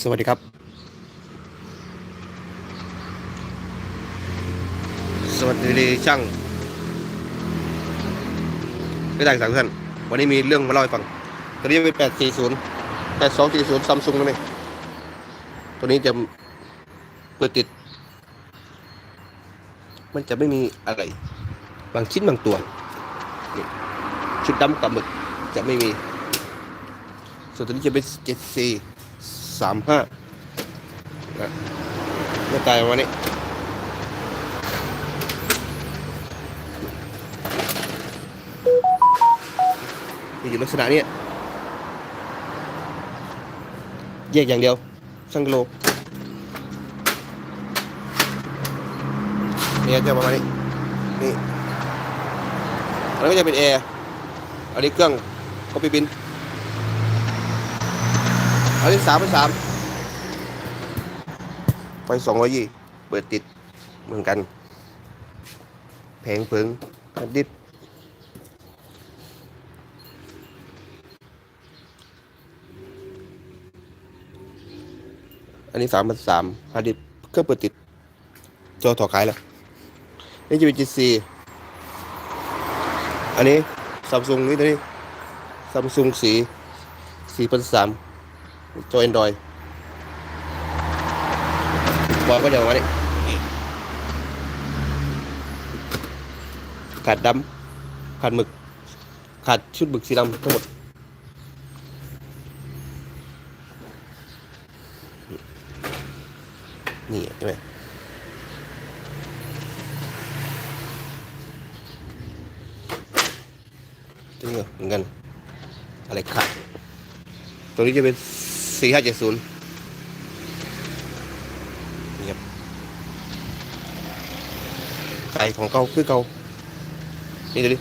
สวัสดีครับ สวัสดีช่างไม่ได้สั่งท่านวันนี้มีเรื่องมาเล่าให้ฟัง ตัวนี้เป็นแปดสี่ศูนย์แปดสองสี่ศูนย์ซัมซุงนั่นเองตัวนี้จะเปิดติด มันจะไม่มีอะไร บางชิ้นบางตัว ชุดดำกับหมึกจะไม่มี ส่วนตัวนี้จะเป็นเจ็ดสี่ สามห้านะหน้าตาประมาณนี้มีอยู่ลักษณะเนี้ยแยกอย่างเดียวช่างกิโลเนี่ยจะประมาณนี้นี่อันนี้ก็จะเป็นแอร์อันนี้เครื่องก็ไปบิน อันนี้สามพันสามไฟสองร้อยยี่เปิดติดเหมือนกันแพงเพิงอันดิบอันนี้สามพันสามฮาร์ดดิสก์เครื่องเปิดติดจอถอดขายแล้วนี่จะเป็น G4 อันนี้ซัมซุงนี่ตัวนี้ซัมซุงสีสี่พันสาม จอ Android บอลก็จะประมาณนี้ขาดดำขาดหมึก ขาดชุดหมึกสีดำทั้งหมดนี่ใช่ไหมตัวนี้ก็เหมือนกัน อะไรขาด ตัวนี้จะเป็น สี่ห้าเจ็ดศูนย์นี่ครับขายของเก่าคือเก่านี่ดูดิ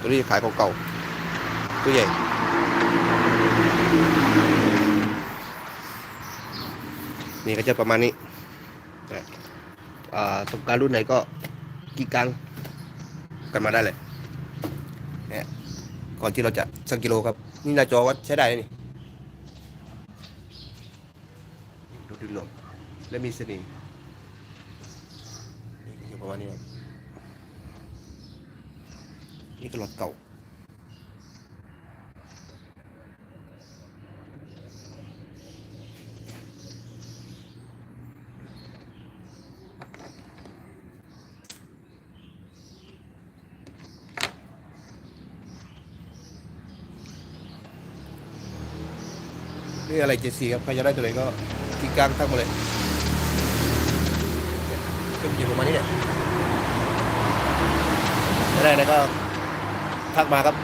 ตัวนี้ขายของเก่าตัวใหญ่นี่ก็จะประมาณนี้นะอ่าต้องการรุ่นไหนก็กีกลางกันมาได้เลยเนี่ยก่อนที่เราจะสั่งกิโลครับ นี่หน้าจอวัดใช้ได้นี่ ดึงหลมและมีสนิมนี่คือประมาณนี้นี่ก็รถเก่า นี่อะไรเจซีครับใครจะได้ตัวไหนก็ที่กลางทักมาเลยเนี่ยก็อยู่ประมาณนี้เนี่ยถ้าได้นะก็ทักมาครับ